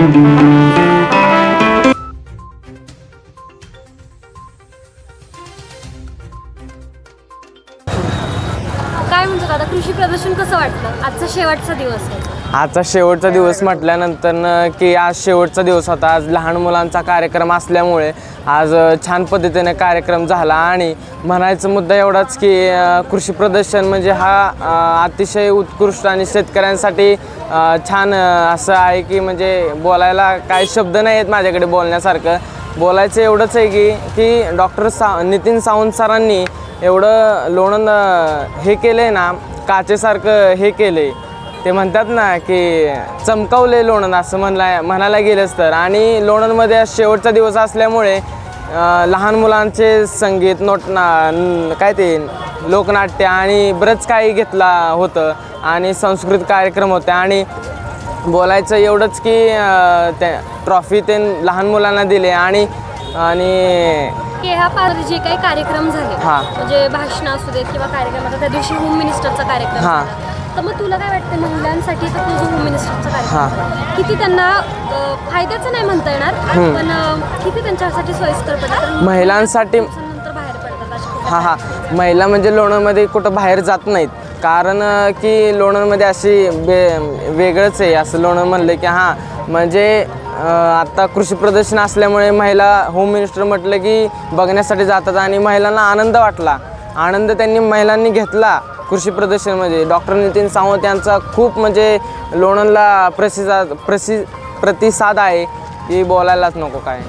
काय म्हणतो आता कृषी प्रदर्शन कसं वाटलं आजचा शेवटचा दिवस आहे. आजचा शेवटचा दिवस म्हटल्यानंतर न की आज शेवटचा दिवस होता. आज लहान मुलांचा कार्यक्रम असल्यामुळे आज छान पद्धतीने कार्यक्रम झाला. आणि म्हणायचं मुद्दा एवढाच की कृषी प्रदर्शन म्हणजे हा अतिशय उत्कृष्ट आणि शेतकऱ्यांसाठी छान असं आहे की म्हणजे बोलायला काही शब्द नाही आहेत माझ्याकडे बोलण्यासारखं. बोलायचं एवढंच आहे की की डॉक्टर सा नितीन सावंत सरांनी एवढं लोणंद हे केलं आहे ना काचेसारखं हे केलं आहे ते म्हणतात ना की चमकावले लोणंद असं म्हणला म्हणायला गेलंच तर. आणि लोणंदमध्ये आज शेवटचा दिवस असल्यामुळे लहान मुलांचे संगीत नोट ना काय ते लोकनाट्य आणि बरंच काही घेतला होतं. आणि सांस्कृतिक कार्यक्रम होते. आणि बोलायचं एवढंच की त्या ट्रॉफी ते लहान मुलांना दिले. आणि आणि पार जे काही कार्यक्रम झाले हा. म्हणजे भाषण असू देत किंवा कार्यक्रम त्या दिवशी होम मिनिस्टरचा कार्यक्रम हा. तर मग तुला काय वाटतं महिलांसाठी तर तुझं होम मिनिस्टरचा हा. कार्यक्रम किती त्यांना फायद्याचं नाही म्हणता येणार पण किती त्यांच्यासाठी सोयीस्कर महिलांसाठी- पडतात खूप हां हां. महिला म्हणजे लोणंदमध्ये कुठं बाहेर जात नाहीत. कारण की लोणंदमध्ये अशी बे वेगळंच आहे. असं लोणंद म्हणलं की हां म्हणजे अं, आता कृषी प्रदर्शन असल्यामुळे महिला होम मिनिस्टर म्हटलं की बघण्यासाठी जातात आणि महिलांना आनंद वाटला. आनंद त्यांनी महिलांनी घेतला कृषी प्रदर्शनमध्ये. डॉक्टर नितीन सावंत यांचा खूप म्हणजे लोणंदला प्रसिद्ध प्रसि प्रतिसाद आहे. की बोलायलाच नको काय.